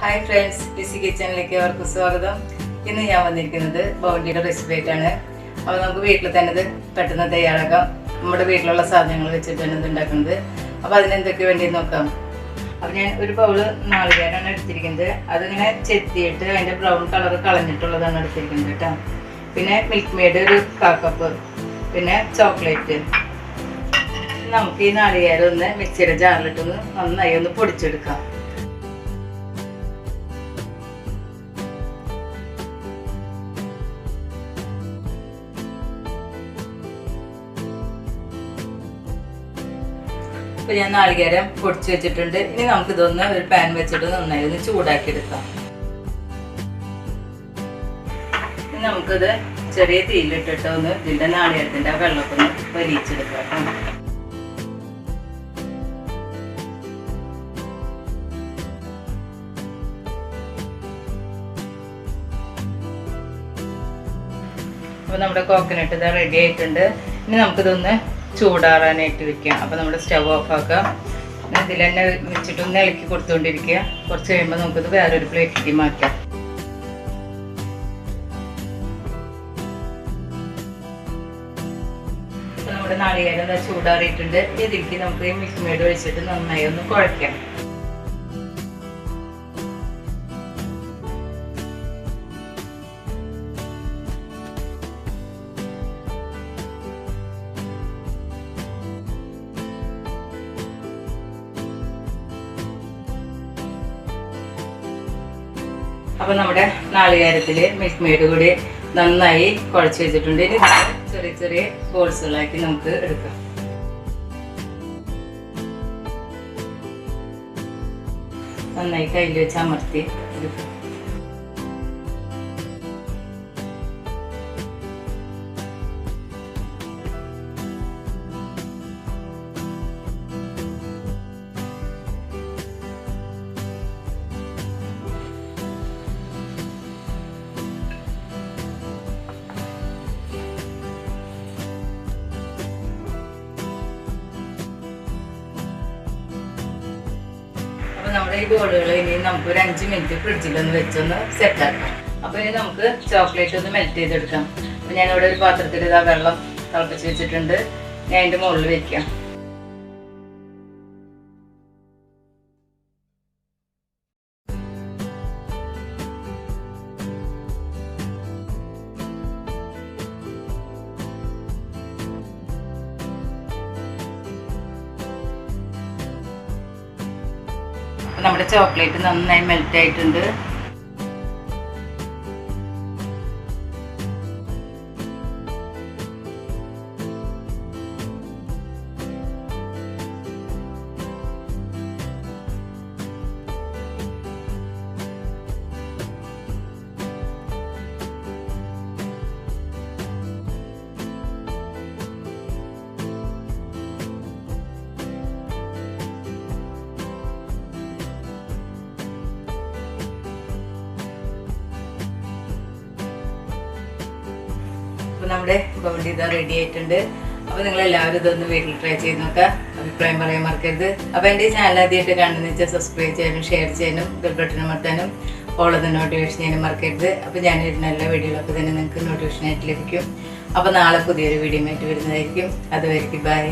Hi friends BC കിച്ചണിലേക്ക് അവർക്ക് സ്വാഗതം. ഇന്ന് ഞാൻ വന്നിരിക്കുന്നത് ബൗണ്ടിയുടെ റെസിപ്പി ആയിട്ടാണ്. അപ്പോൾ നമുക്ക് വീട്ടിൽ തന്നെ ഇത് പെട്ടെന്ന് തയ്യാറാക്കാം. നമ്മുടെ വീട്ടിലുള്ള സാധനങ്ങൾ വെച്ചിട്ടാണ് ഇത് ഉണ്ടാക്കുന്നത്. അപ്പോൾ അതിനെന്തൊക്കെ വേണ്ടി നോക്കാം. അപ്പോൾ ഞാൻ ഒരു ബൗൾ നാളികേരാണ് എടുത്തിരിക്കുന്നത്. അതിങ്ങനെ ചെത്തിയിട്ട് അതിന്റെ ബ്രൗൺ കളർ കളഞ്ഞിട്ടുള്ളതാണ് എടുത്തിരിക്കുന്നത് കേട്ടോ. പിന്നെ മിൽക്ക് മെയ്ഡ് ഒരു കാക്കപ്പ് കപ്പ് പിന്നെ ചോക്ലേറ്റ് നമുക്ക് ഈ നാളികേരം ഒന്ന് മിക്സിയുടെ ജാറിലിട്ടൊന്ന് നന്നായി ഒന്ന് പൊടിച്ചെടുക്കാം. ഇപ്പൊ ഞാൻ നാളികേരം പൊടിച്ചു വെച്ചിട്ടുണ്ട്. ഇനി നമുക്ക് ഇതൊന്ന് ഒരു പാൻ വെച്ചിട്ട് നന്നായി ഒന്ന് ചൂടാക്കി എടുക്കാം ഇനി നമുക്കിത് ചെറിയ തീയിലിട്ടിട്ട് ഒന്ന് ഇതിന്റെ നാളികേരത്തിന്റെ ആ വെള്ളമൊക്കെ ഒന്ന് വലിയിച്ചെടുക്കാം കേട്ടോ. നമ്മുടെ കോക്കനട്ട് ഇതാ റെഡി ആയിട്ടുണ്ട്. ഇനി നമുക്കിതൊന്ന് ചൂടാറാനായിട്ട് വെക്കാം അപ്പോൾ നമ്മൾ സ്റ്റവ് ഓഫ് ആക്കാം ഇതിൽ തന്നെ വെച്ചിട്ട് ഒന്ന് ഇളക്കി കൊടുത്തുകൊണ്ടിരിക്കുക. കുറച്ച് കഴിയുമ്പോൾ നമുക്കിത് വേറൊരു പ്ലേറ്റിലേക്ക് മാറ്റാം. നമ്മുടെ നാളികേരം ചൂടാറിയിട്ടുണ്ട്. ഇതിലേക്ക് നമുക്ക് മിൽക്ക് മേഡ് ഒഴിച്ചിട്ട് നന്നായി ഒന്ന് കുഴയ്ക്കാം. അപ്പൊ നമ്മുടെ നാളികാരത്തിൽ മിൽക്ക് കൂടി നന്നായി കുഴച്ച് വെച്ചിട്ടുണ്ട്. ഇനി ചെറിയ ചെറിയ ബോൾസുകളാക്കി നമുക്ക് എടുക്കാം. നന്നായി കയ്യിൽ വെച്ച് അമർത്തി എടുക്കാം. അപ്പൊ നമ്മുടെ ഈ ബോളുകൾ ഇനി നമുക്ക് ഒരു അഞ്ച് മിനിറ്റ് ഫ്രിഡ്ജിലൊന്ന് വെച്ചൊന്ന് സെറ്റ് ആക്കാം. അപ്പൊ ഇനി നമുക്ക് ചോക്ലേറ്റ് ഒന്ന് മെൽറ്റ് ചെയ്തെടുക്കാം. അപ്പൊ ഞാനിവിടെ ഒരു പാത്രത്തിൽ ഇതാ വെള്ളം തിളപ്പിച്ച് വെച്ചിട്ടുണ്ട്. ഞാൻ അതിന്റെ മുകളിൽ വെക്കാം. നമ്മുടെ ചോക്ലേറ്റ് നന്നായി മെൽറ്റ് നമ്മുടെ ബൗണ്ടി ഇതാ റെഡി ആയിട്ടുണ്ട്. അപ്പൊ നിങ്ങൾ എല്ലാവരും ഇതൊന്ന് വീട്ടിൽ ട്രൈ ചെയ്ത് നോക്കാം. അഭിപ്രായം പറയാൻ മറക്കരുത്. അപ്പൊ എന്റെ ചാനൽ ആദ്യമായിട്ട് കാണുന്ന വെച്ചാൽ സബ്സ്ക്രൈബ് ചെയ്യാനും ഷെയർ ചെയ്യാനും ബെൽ ബട്ടൺ അമർത്താനും ഓഫ് നോട്ടിഫിക്കേഷൻ ചെയ്യാനും മറക്കരുത്. അപ്പൊ ഞാൻ ഇടുന്ന എല്ലാ വീഡിയോകളൊക്കെ തന്നെ നിങ്ങൾക്ക് നോട്ടിഫിക്കേഷൻ ആയിട്ട് ലഭിക്കും. അപ്പൊ നാളെ പുതിയൊരു വീഡിയോ ആയിട്ട് വരുന്നതായിരിക്കും. അതുവരെയ്ക്ക് ബൈ